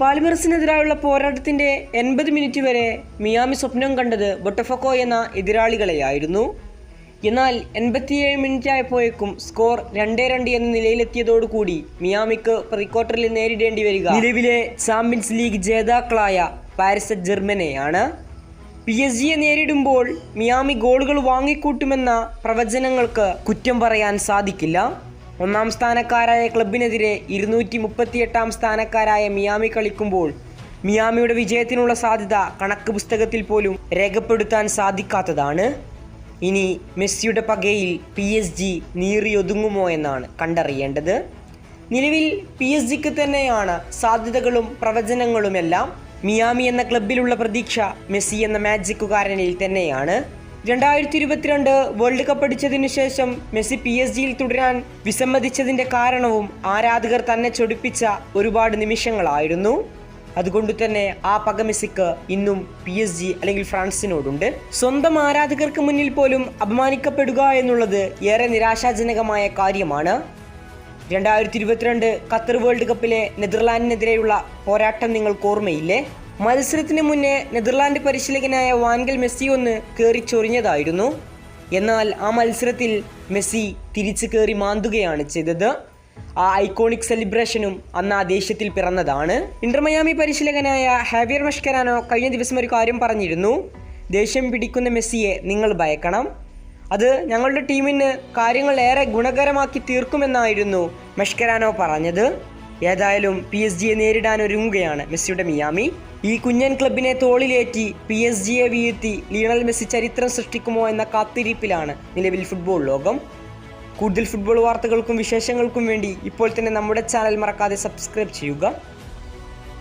പാൽമറസിനെതിരായുള്ള പോരാട്ടത്തിന്റെ എൺപത് മിനിറ്റ് വരെ മിയാമി സ്വപ്നം കണ്ടത് ബൊട്ടഫക്കോ എന്ന എതിരാളികളെയായിരുന്നു. എന്നാൽ എൺപത്തിയേഴ് മിനിറ്റ് ആയപ്പോഴേക്കും സ്കോർ രണ്ടേ രണ്ട് എന്ന നിലയിലെത്തിയതോടുകൂടി മിയാമിക്ക് പ്രീക്വാർട്ടറിൽ നേരിടേണ്ടി വരിക. നിലവിലെ ചാമ്പ്യൻസ് ലീഗ് ജേതാക്കളായ പാരിസ് ജർമ്മനെയാണ് പി എസ് ജിയെ നേരിടുമ്പോൾ മിയാമി ഗോളുകൾ വാങ്ങിക്കൂട്ടുമെന്ന പ്രവചനങ്ങൾക്ക് കുറ്റം പറയാൻ സാധിക്കില്ല. ഒന്നാം സ്ഥാനക്കാരായ ക്ലബിനെതിരെ ഇരുന്നൂറ്റി മുപ്പത്തിയെട്ടാം സ്ഥാനക്കാരായ മിയാമി കളിക്കുമ്പോൾ മിയാമിയുടെ വിജയത്തിനുള്ള സാധ്യത കണക്ക് പുസ്തകത്തിൽ പോലും രേഖപ്പെടുത്താൻ സാധിക്കാത്തതാണ്. ഇനി മെസ്സിയുടെ പകയിൽ പി എസ് ജി നീറിയൊതുങ്ങുമോ എന്നാണ് കണ്ടറിയേണ്ടത്. നിലവിൽ പി എസ് ജിക്ക് തന്നെയാണ് സാധ്യതകളും പ്രവചനങ്ങളുമെല്ലാം മിയാമി എന്ന ക്ലബിലുള്ള പ്രതീക്ഷ മെസ്സി എന്ന മാജിക്കുകാരനിൽ തന്നെയാണ്. രണ്ടായിരത്തി ഇരുപത്തിരണ്ട് വേൾഡ് കപ്പ് അടിച്ചതിനു ശേഷം മെസ്സി പി എസ് ജിയിൽ തുടരാൻ വിസമ്മതിച്ചതിന്റെ കാരണവും ആരാധകർ തന്നെ ചൊടിപ്പിച്ച ഒരുപാട് നിമിഷങ്ങളായിരുന്നു. അതുകൊണ്ട് തന്നെ ആ പക മെസ്സിക്ക് ഇന്നും പി എസ് ജി അല്ലെങ്കിൽ ഫ്രാൻസിനോടുണ്ട്. സ്വന്തം ആരാധകർക്ക് മുന്നിൽ പോലും അപമാനിക്കപ്പെടുക എന്നുള്ളത് ഏറെ നിരാശാജനകമായ കാര്യമാണ്. രണ്ടായിരത്തി ഇരുപത്തിരണ്ട് ഖത്തർ വേൾഡ് കപ്പിലെ നെതർലാൻഡിനെതിരെയുള്ള പോരാട്ടം നിങ്ങൾക്ക് ഓർമ്മയില്ലേ? മത്സരത്തിന് മുന്നേ നെതർലാൻഡ് പരിശീലകനായ വാൻഗൽ മെസ്സി ഒന്ന് കയറി ചൊറിഞ്ഞതായിരുന്നു. എന്നാൽ ആ മത്സരത്തിൽ മെസ്സി തിരിച്ചു കയറി മാന്തുകയാണ് ചെയ്തത്. ആ ഐക്കോണിക് സെലിബ്രേഷനും അന്ന് ആ ദേഷ്യത്തിൽ പിറന്നതാണ്. ഇന്റർമയാമി പരിശീലകനായ ഹാവിയർ മഷ്കരാനോ കഴിഞ്ഞ ദിവസം ഒരു കാര്യം പറഞ്ഞിരുന്നു. ദേഷ്യം പിടിക്കുന്ന മെസ്സിയെ നിങ്ങൾ ഭയക്കണം. അത് ഞങ്ങളുടെ ടീമിന് കാര്യങ്ങൾ ഏറെ ഗുണകരമാക്കി തീർക്കുമെന്നായിരുന്നു മഷ്കരാനോ പറഞ്ഞത്. ഏതായാലും പി എസ് ജിയെ നേരിടാൻ ഒരുങ്ങുകയാണ് മെസ്സിയുടെ മിയാമി. ഈ കുഞ്ഞൻ ക്ലബിനെ തോളിലേറ്റി പി എസ് ജിയെ വീഴ്ത്തി ലീണൽ മെസ്സി ചരിത്രം സൃഷ്ടിക്കുമോ എന്ന കാത്തിരിപ്പിലാണ് നിലവിൽ ഫുട്ബോൾ ലോകം. കൂടുതൽ ഫുട്ബോൾ വാർത്തകൾക്കും വിശേഷങ്ങൾക്കും വേണ്ടി ഇപ്പോൾ തന്നെ നമ്മുടെ ചാനൽ മറക്കാതെ സബ്സ്ക്രൈബ് ചെയ്യുക.